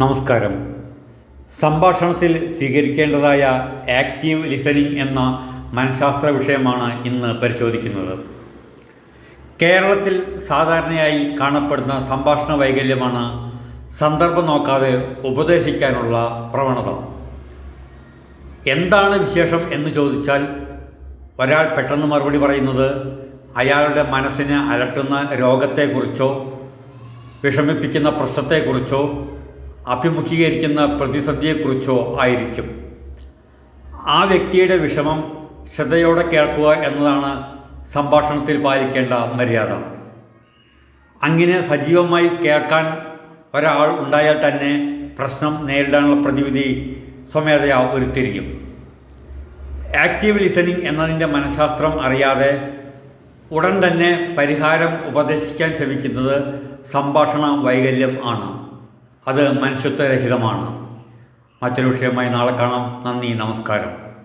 നമസ്കാരം. സംഭാഷണത്തിൽ സ്വീകരിക്കേണ്ടതായ active listening എന്ന മനഃശാസ്ത്ര വിഷയമാണ് ഇന്ന് പരിശോധിക്കുന്നത്. കേരളത്തിൽ സാധാരണയായി കാണപ്പെടുന്ന സംഭാഷണ വൈകല്യമാണ് സന്ദർഭം നോക്കാതെ ഉപദേശിക്കാനുള്ള പ്രവണത. എന്താണ് വിശേഷം എന്ന് ചോദിച്ചാൽ ഒരാൾ പെട്ടെന്ന് മറുപടി പറയുന്നത് അയാളുടെ മനസ്സിനെ അലട്ടുന്ന രോഗത്തെക്കുറിച്ചോ വിഷമിപ്പിക്കുന്ന പ്രശ്നത്തെക്കുറിച്ചോ അഭിമുഖീകരിക്കുന്ന പ്രതിസന്ധിയെക്കുറിച്ചോ ആയിരിക്കും. ആ വ്യക്തിയുടെ വിഷമം ശ്രദ്ധയോടെ കേൾക്കുക എന്നതാണ് സംഭാഷണത്തിൽ പാലിക്കേണ്ട മര്യാദ. അങ്ങനെ സജീവമായി കേൾക്കാൻ ഒരാൾ ഉണ്ടായാൽ തന്നെ പ്രശ്നം നേരിടാനുള്ള പ്രതിവിധി സ്വമേധയാ ഉരുത്തിരിയും. ആക്റ്റീവ് ലിസണിംഗ് എന്നതിന്റെ മനഃശാസ്ത്രം അറിയാതെ ഉടൻ തന്നെ പരിഹാരം ഉപദേശിക്കാൻ ശ്രമിക്കുന്നത് സംഭാഷണ വൈകല്യം ആണ്. അത് മനുഷ്യത്വരഹിതമാണ്. മറ്റൊരു വിഷയമായി നാളെ കാണാം. നന്ദി നമസ്കാരം.